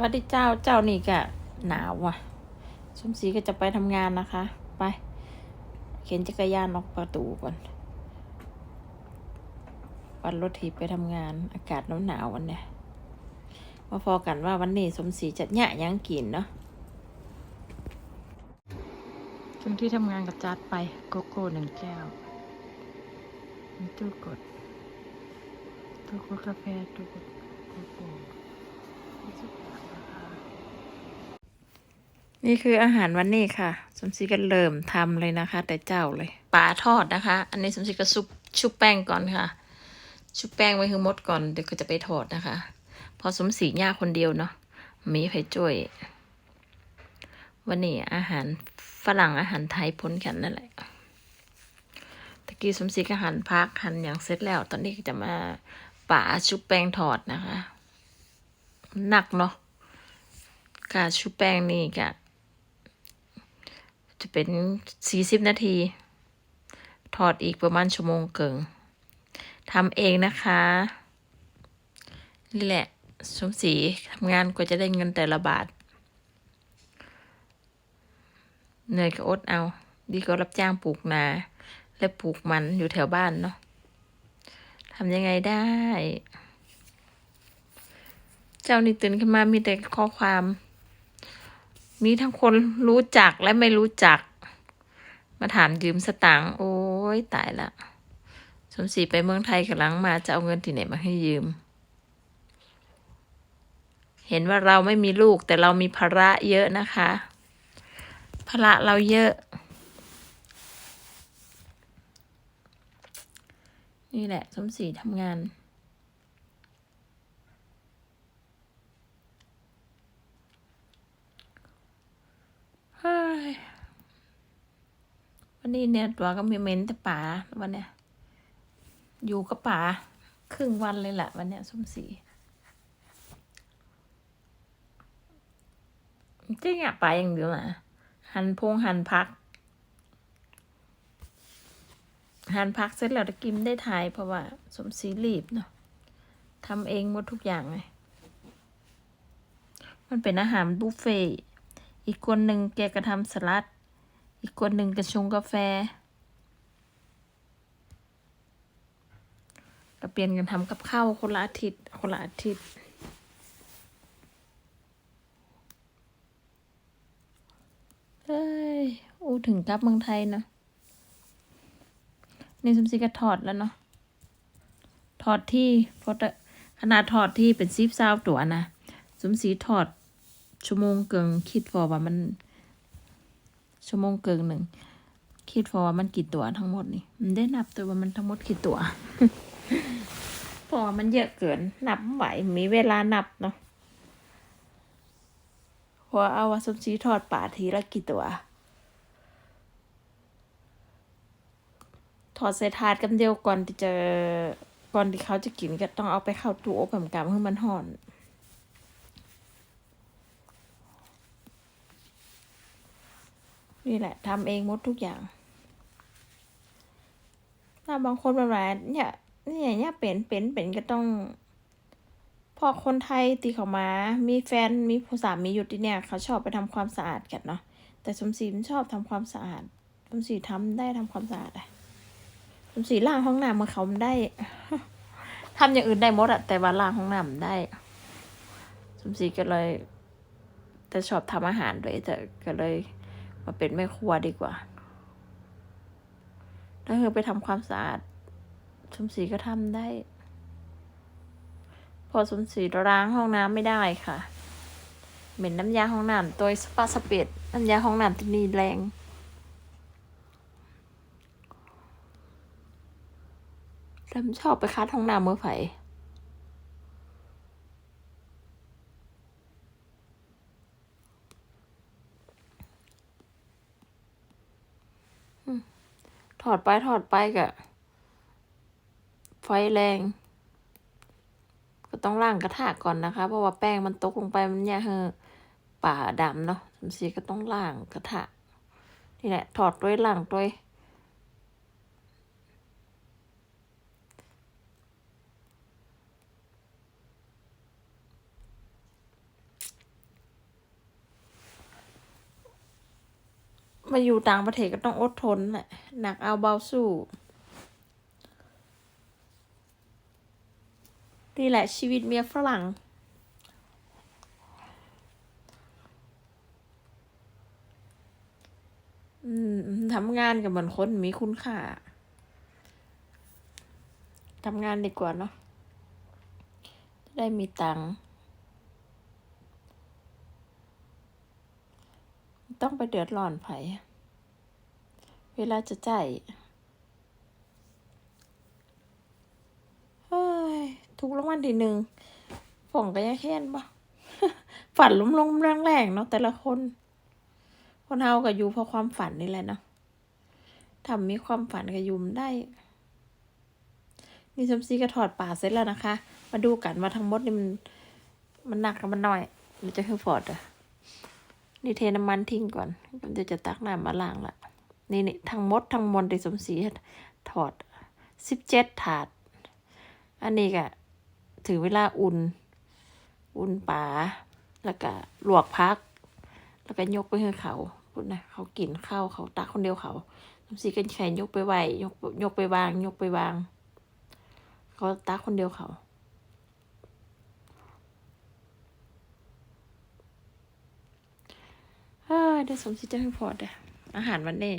วัสดีเจ้าเจ้านี่ก็หนาวว่ะสมศรีก็จะไปทำงานนะคะ ไป เข็นจักรยานออกประตูก่อนปั่นรถถีบไปทำงาน อากาศหนาวหนาววันเนี้ยมาพอกันว่าวันนี้สมศรีจะหยะยังกินเนาะถึงที่ทำงานกับจัดไปโกโก้หนึ่งแก้วมีตู้กดตู้กดกาแฟตู้กดโกโก้ นี่คืออาหารวันนี้ค่ะ สมศรีก็เริ่มทำเลยนะคะ แต่เจ้าเลยปลาทอดนะคะ อันนี้สมศรีก็ซุปชุบแป้งก่อนค่ะ ชุบแป้งไว้คือมดก่อนเดี๋ยวก็จะไปทอดนะคะ พอสมศรีย่าคนเดียวเนาะมีไผ่จ้วยวันนี้อาหารฝรั่งอาหารไทยพ้นกันนั่นแหละตะกี้สมศรีก็หั่นพักหั่นอย่างเสร็จแล้ว ตอนนี้จะมาป่าชุบแป้งทอดนะคะ หนักเนาะการชุบแป้งนี่กะจะเป็นสี่สิบนาทีทอดอีกประมาณชั่วโมงเกิงทำเองนะคะนี่แหละสมศรีทำงานกว่าจะได้เงินแต่ละบาทเหนื่อยก็อดเอา ดีก็รับจ้างปลูกนา และปลูกมันอยู่แถวบ้านเนาะทำยังไงได้ เจ้านี่ตื่นขึ้นมามีแต่ข้อความ มีทั้งคนรู้จักและไม่รู้จัก มาถามยืมสตางค์โอ้ยตายละสมศรีไปเมืองไทยกำลังมาจะเอาเงินที่ไหนมาให้ยืม เห็นว่าเราไม่มีลูกแต่เรามีภาระเยอะนะคะภาระเราเยอะ นี่แหละสมศรีทำงาน เฮ้ยวั นนี้เนี่ยตัวก็มีเม้นแต่ป่าวันเนี้ยอยู่กับป่าครึ่งวันเลยแหละวันเนี้ยสมศรีจริงอะป่าอย่างเดียวนะหันพงหันพัก หันพักเสร็จแล้วจะกินได้ทายเพราะว่าสมศรีรีบเนาะทำเองหมดทุกอย่างเลยมันเป็นอาหารบุฟเฟ่ต์อีกคนหนึ่งแกก็ทำสลัด อีกคนหนึ่งก็ชงกาแฟก็เปลี่ยนกันทำกับข้าวคนละอาทิตย์คนละอาทิตย์เฮ้ยอู้ถึงกลับเมืองไทยนะนี่สมศรีก็ถอดแล้วเนาะถอดที่เพราะแต่ขนาดถอดที่เป็นซีฟซาวตัวนะสมศรีถอดชั่วโมงเกิงคิดพอว่ามัน ชั่วโมงเกิงหนึ่ง คิดพอว่ามันกี่ตัวทั้งหมดนี่ มันได้นับตัวว่ามันทั้งหมดกี่ตัวเพอมันเยอะเกิน นับไม่ไหวมีเวลานับเนาะพราะเอาวาสมศรีทอดป่าทีละกี่ตัว ถอดใส่ถาดกันเดียวก่อนที่จะก่อนที่เขาจะกินก็ต้องเอาไปเข้าตู้อบกำๆให้มันห่อน นี่แหละทำเองหมดทุกอย่าง ถ้าบางคนแบบว่าเนี่ยเนี่ยเนี่ยเป็นเป็นเป็นก็ต้อง พอคนไทยตีเขามา มีแฟนมีผู้สามีอยู่ที่เนี่ย เขาชอบไปทำความสะอาดกันเนาะแต่สมศรีมันชอบทำความสะอาดสมศรีทำได้ทำความสะอาดอะสมศรีล้างห้องน้ำมาเขาได้ทำอย่างอื่นได้หมดอะแต่ว่าล้างห้องน้ำได้ สมศรีก็เลย แต่ชอบทำอาหารด้วยแต่ก็เลย มาเป็นแม่ครัวดีกว่า ถ้าเธอไปทำความสะอาดสมศรีก็ทำได้ พอสมศรีล้างห้องน้ำไม่ได้ค่ะ เหม็นน้ำยาห้องน้ำตัวสปาสเปดน้ำยาห้องน้ำที่นี่แรงแล้วชอบไปคัดห้องน้ำเมื่อไผ่ อดไปถอดไปกะไฟแรง ก็ต้องล่างกระทะก่อนนะคะ เพราะว่าแป้งมันตกลงไปมันเนี่ยเฮอป่าดำเนาะสมศรีก็ต้องล่างกระทะนี่แหละถอดด้วยล่างด้วย มาอยู่ต่างประเทศก็ต้องอดทนแหละหนักเอาเบาสู้นี่แหละชีวิตเมียฝรั่งอืมทำงานกับเหมือนคนมีคุณค่า ทำงานดีกว่าเนาะจะได้มีตังค์ ต้องไปเดือดร้อนไผ เวลาจะจ่ายเฮ้ยถูกรางวัลทีหนึ่งฝ่องก็ยังแค้นปะฝันล้มลงแรงๆเนาะแต่ละคน คนเฮาก็อยู่เพราะความฝันนี่แหละเนาะทำมีความฝันก็ยุมได้ นี่ชมซีก็ถอดป่าเสร็จแล้วนะคะ มาดูกันว่าทั้งหมดนี่มันมันหนักกับมันหน้อย มันจะคือฟอร์ดอะนี่เทน้ำมันทิ้งก่อนก็จะจะตักน้ำมาล้างละ นี่นี่ทั้งหมดทั้งมวลที่สมศรีถอดสิบเจ็ดถาด อันนี้ก็ถึงเวลาอุ่น อุ่นป่าแล้วก็ลวกพัก แล้วก็ยกไปให้เขาพูดนะเขากินข้าวเขาตักคนเดียวเขาสมศรีกันแขนยกไปไหวยกยกไปวาง ยกไปวาง เขาตักคนเดียวเขาเฮ้ยเดี๋ยวสมศรีจะให้พอดอะ อาหารวันนี้